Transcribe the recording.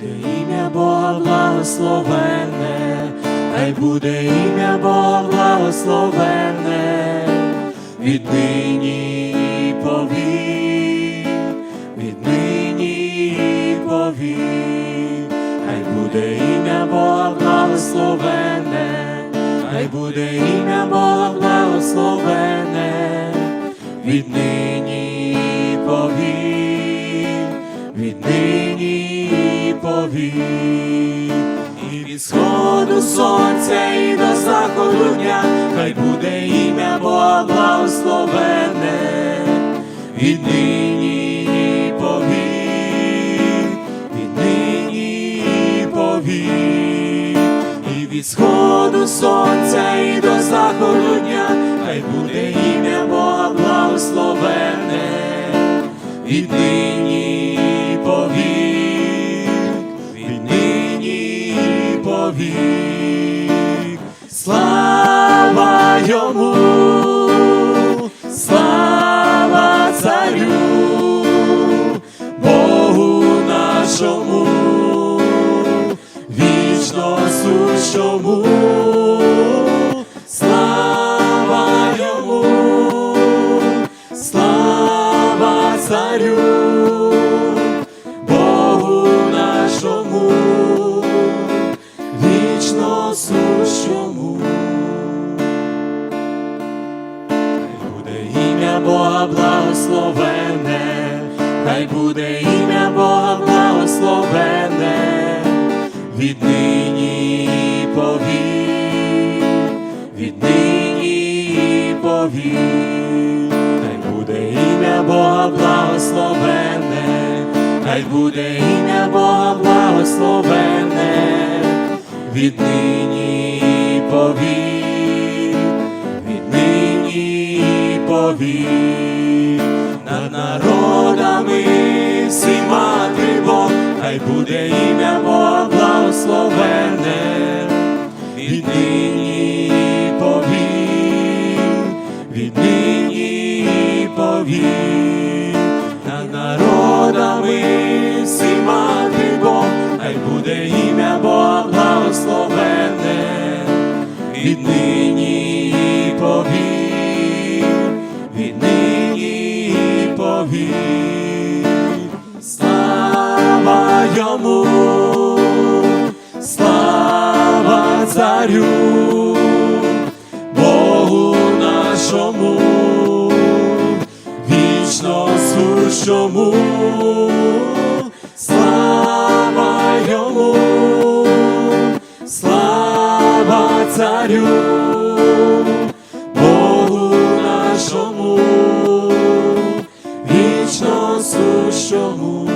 буде ім'я Бога благословенне, хай буде ім'я Бога благословенне, віднині і віднині і повік, хай буде ім'я Бога благословенне, хай буде ім'я Бога благословенне, віднині повік, віднині і і від сходу сонця і до заходу дня, хай буде ім'я Бога благословенне, віднині і повік, віднині і повік, і від сходу сонця і до заходу дня, хай буде ім'я Бога благословенне, віднині і повік, слава йому, слава царю, Богу нашому, вічно сущому, слава йому, слава царю, Бога благословенне, хай буде ім'я Бога благословенне, віднині повік, віднині повік, хай буде ім'я Бога благословенне, хай буде ім'я Бога благословенне, віднині повік, і повік, над народами всіма тривог, хай буде ім'я Бога благословенне, віднині і повік, віднині і повік, над народами всіма тривог, хай буде ім'я Бога благословенне, віднині віднині і повік, слава йому, слава царю, Богу нашому, вічно сущому, слава йому, слава царю, нашому, вічно сущому.